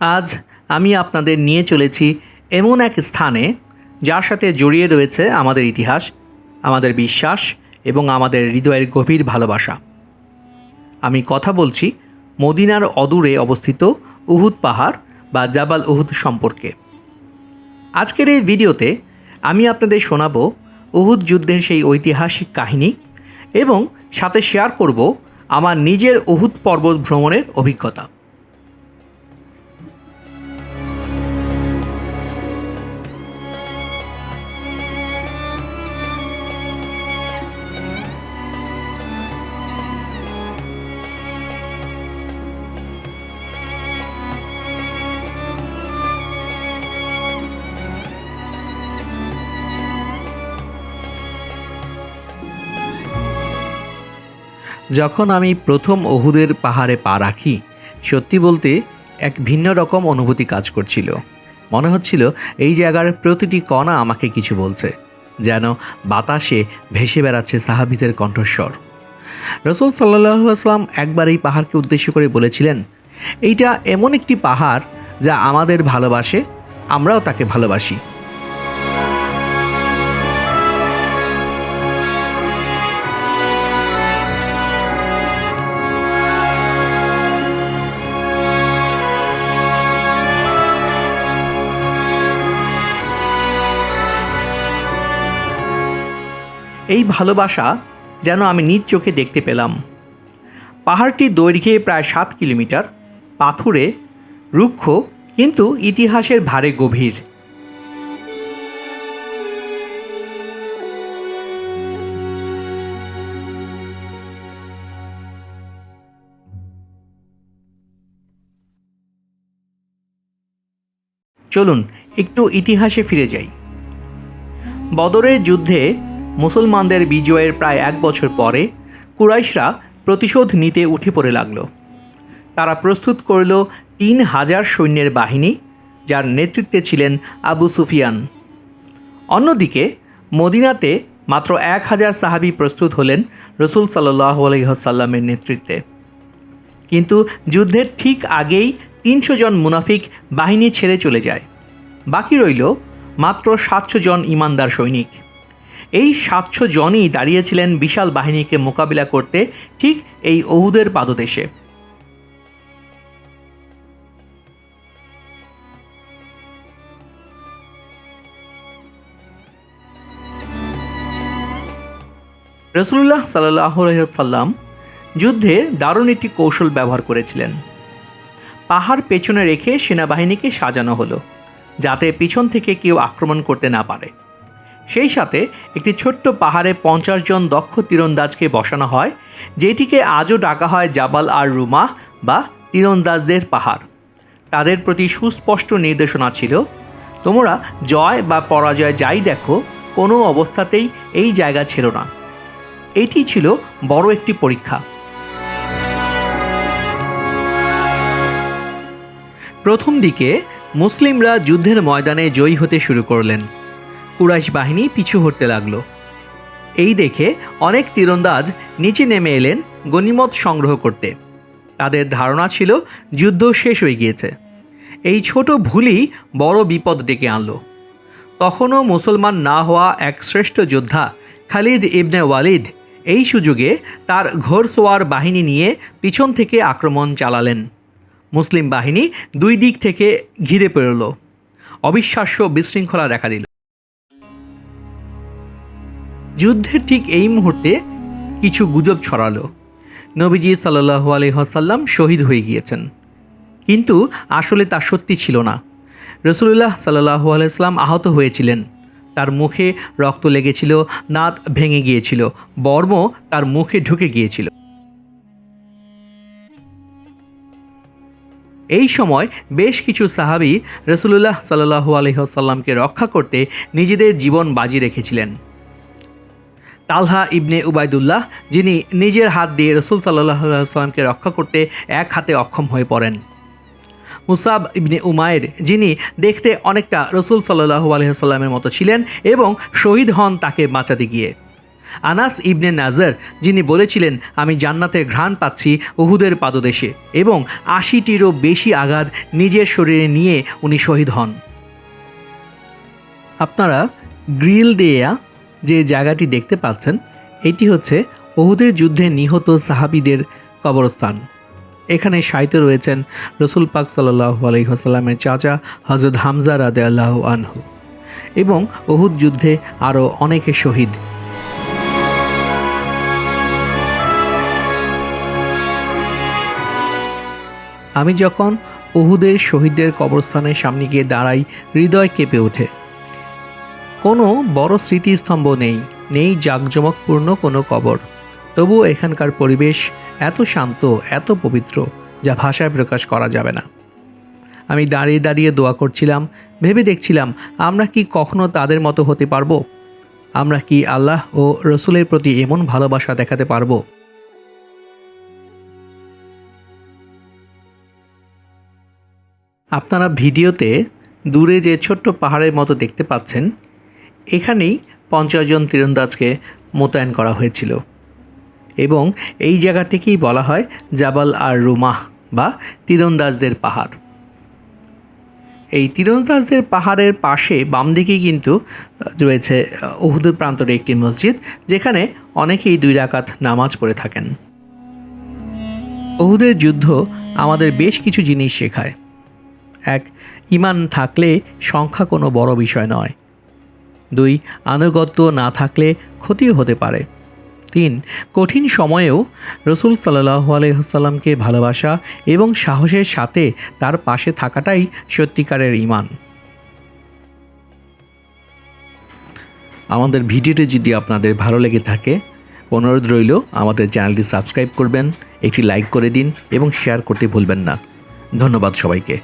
আজ আমি আপনাদের নিয়ে চলেছি এমন এক স্থানে যার সাথে জড়িয়ে রয়েছে আমাদের ইতিহাস, আমাদের বিশ্বাস এবং আমাদের হৃদয়ের গভীর ভালোবাসা। আমি কথা বলছি মদিনার অদূরে অবস্থিত উহুদ পাহাড় বা জাবাল উহুদ সম্পর্কে। আজকের এই ভিডিওতে আমি আপনাদের শোনাব উহুদ যুদ্ধের সেই ঐতিহাসিক কাহিনী এবং সাথে শেয়ার করব আমার নিজের উহুদ পর্বত ভ্রমণের অভিজ্ঞতা। যখন আমি প্রথম অহুদের পাহাড়ে পা রাখি, সত্যি বলতে এক ভিন্ন রকম অনুভূতি কাজ করছিল। মনে হচ্ছিল এই জায়গার প্রতিটি কণা আমাকে কিছু বলছে, যেন বাতাসে ভেসে বেড়াচ্ছে সাহাবিদের কণ্ঠস্বর। রসুল সাল্লাহ আসলাম একবার এই পাহাড়কে উদ্দেশ্য করে বলেছিলেন, এইটা এমন একটি পাহাড় যা আমাদের ভালোবাসে, আমরাও তাকে ভালোবাসি। এই ভালোবাসা যেন আমি নিজ চোখে দেখতে পেলাম। পাহাড়টি দৈর্ঘ্যে প্রায় সাত কিলোমিটার, পাথুরে, রুক্ষ, কিন্তু ইতিহাসের ভারে গভীর। চলুন, একটু ইতিহাসে ফিরে যাই। বদরের যুদ্ধে মুসলমানদের বিজয়ের প্রায় এক বছর পরে কুরাইশরা প্রতিশোধ নিতে উঠে পড়ে লাগল। তারা প্রস্তুত করল তিন হাজার সৈন্যের বাহিনী, যার নেতৃত্বে ছিলেন আবু সুফিয়ান। অন্যদিকে, মদিনাতে মাত্র এক হাজার সাহাবি প্রস্তুত হলেন রসুল সাল্লাহ আলহিহসাল্লামের নেতৃত্বে। কিন্তু যুদ্ধের ঠিক আগেই তিনশো জন মুনাফিক বাহিনী ছেড়ে চলে যায়। বাকি রইল মাত্র সাতশো জন ইমানদার সৈনিক। এই সাতশো জনই দাঁড়িয়েছিলেন বিশাল বাহিনীকে মোকাবিলা করতে ঠিক এই অহুদের পাদদেশে। রসুল্লাহ সাল্লাহ সাল্লাম যুদ্ধে দারুণ একটি কৌশল ব্যবহার করেছিলেন। পাহাড় পেছনে রেখে সেনাবাহিনীকে সাজানো হলো, যাতে পিছন থেকে কেউ আক্রমণ করতে না পারে। সেই সাথে একটি ছোট্ট পাহাড়ে পঞ্চাশ জন দক্ষ তীরন্দাজকে বসানো হয়, যেটিকে আজও ডাকা হয় জাবাল আর রুমা বা তীরন্দাজদের পাহাড়। তাদের প্রতি সুস্পষ্ট নির্দেশনা ছিল, তোমরা জয় বা পরাজয় যাই দেখো, কোনো অবস্থাতেই এই জায়গা ছিল না। এটি ছিল বড় একটি পরীক্ষা। প্রথম দিকে মুসলিমরা যুদ্ধের ময়দানে জয়ী হতে শুরু করলেন। কুরাইশ বাহিনী পিছু হটতে লাগল। এই দেখে অনেক তীরন্দাজ নিচে নেমে এলেন গনিমত সংগ্রহ করতে। তাদের ধারণা ছিল যুদ্ধ শেষ হয়ে গিয়েছে। এই ছোট ভুলই বড় বিপদ ডেকে আনলো। তখনও মুসলমান না হওয়া এক শ্রেষ্ঠ যোদ্ধা খালিদ ইবনে ওয়ালিদ এই সুযোগে তার ঘোরসোয়ার বাহিনী নিয়ে পিছন থেকে আক্রমণ চালালেন। মুসলিম বাহিনী দুই দিক থেকে ঘিরে পেরোল অবিশ্বাস্য বিশৃঙ্খলা দেখা দিল। যুদ্ধের ঠিক এই মুহূর্তে কিছু গুজব ছড়ালো। নবীজি সাল্লাহ আলহ্লাম শহীদ হয়ে গিয়েছেন। কিন্তু আসলে তা সত্যি ছিল না। রসুল্লাহ সাল্লাহ আলাইসলাম আহত হয়েছিলেন। তার মুখে রক্ত লেগেছিল, নাত ভেঙে গিয়েছিল, বর্ম তার মুখে ঢুকে গিয়েছিল। এই সময় বেশ কিছু সাহাবি রসুল্লাহ সাল্লাহু আলহিহাসাল্লামকে রক্ষা করতে নিজেদের জীবন বাজি রেখেছিলেন। তালহা ইবনে উবায়দুল্লাহ, যিনি নিজের হাত দিয়ে রসুল সাল্লাহ সাল্লামকে রক্ষা করতে এক হাতে অক্ষম হয়ে পড়েন। মুসাব ইবনে উমায়ের যিনি দেখতে অনেকটা রসুল সাল্লাহু আলহিহাস্লামের মতো ছিলেন এবং শহীদ হন তাকে বাঁচাতে গিয়ে। আনাস ইবনে নাজার, যিনি বলেছিলেন, আমি জান্নাতের ঘ্রাণ পাচ্ছি উহুদের পাদদেশে এবং আশিটিরও বেশি আঘাত নিজের শরীরে নিয়ে উনি শহীদ হন। আপনারা গ্রিল দেয়া যে জায়গাটি দেখতে পাচ্ছেন, এটি হচ্ছে ওহুদের যুদ্ধে নিহত সাহাবিদের কবরস্থান। এখানে সাহিত্য রয়েছেন রসুল পাক সাল্লাহ আলহিহাসাল্লামের চাচা হজরত হামজা রাদে আল্লাহ আনহু এবং ওহুদ যুদ্ধে আরও অনেকে শহীদ। আমি যখন ওহুদের শহীদদের কবরস্থানের সামনে গিয়ে দাঁড়াই, হৃদয় কেঁপে ওঠে। কোনো বড় স্মৃতিস্তম্ভ নেই নেই জাঁকজমকপূর্ণ কোনো কবর। তবুও এখানকার পরিবেশ এত শান্ত, এত পবিত্র, যা ভাষায় প্রকাশ করা যাবে না। আমি দাঁড়িয়ে দাঁড়িয়ে দোয়া করছিলাম, ভেবে দেখছিলাম, আমরা কি কখনো তাদের মতো হতে পারব? আমরা কি আল্লাহ ও রসুলের প্রতি এমন ভালোবাসা দেখাতে পারব? আপনারা ভিডিওতে দূরে যে ছোট্ট পাহাড়ের মতো দেখতে পাচ্ছেন এখানেই পঞ্চাশ জন তীরন্দাজকে মোতায়েন করা হয়েছিল। এবং এই জায়গাটিকেই বলা হয় জাবাল আর রুমাহ বা তীরন্দাজদের পাহাড়। এই তীরন্দাজদের পাহাড়ের পাশে বাম দিকে কিন্তু রয়েছে উহুদের প্রান্তরে একটি মসজিদ, যেখানে অনেকেই দুই রাকাত নামাজ পড়ে থাকেন। উহুদের যুদ্ধ আমাদের বেশ কিছু জিনিস শেখায়। এক, ইমান থাকলে সংখ্যা কোনো বড় বিষয় নয়। দুই, আনুগত্য না থাকলে ক্ষতিও হতে পারে। তিন, কঠিন সময়েও রসুল সাল্লাহ আলহিহাল্লামকে ভালোবাসা এবং সাহসের সাথে তার পাশে থাকাটাই সত্যিকারের ইমান আমাদের ভিডিওটি যদি আপনাদের ভালো লেগে থাকে, অনুরোধ রইল আমাদের চ্যানেলটি সাবস্ক্রাইব করবেন, একটি লাইক করে দিন এবং শেয়ার করতে ভুলবেন না। ধন্যবাদ সবাইকে।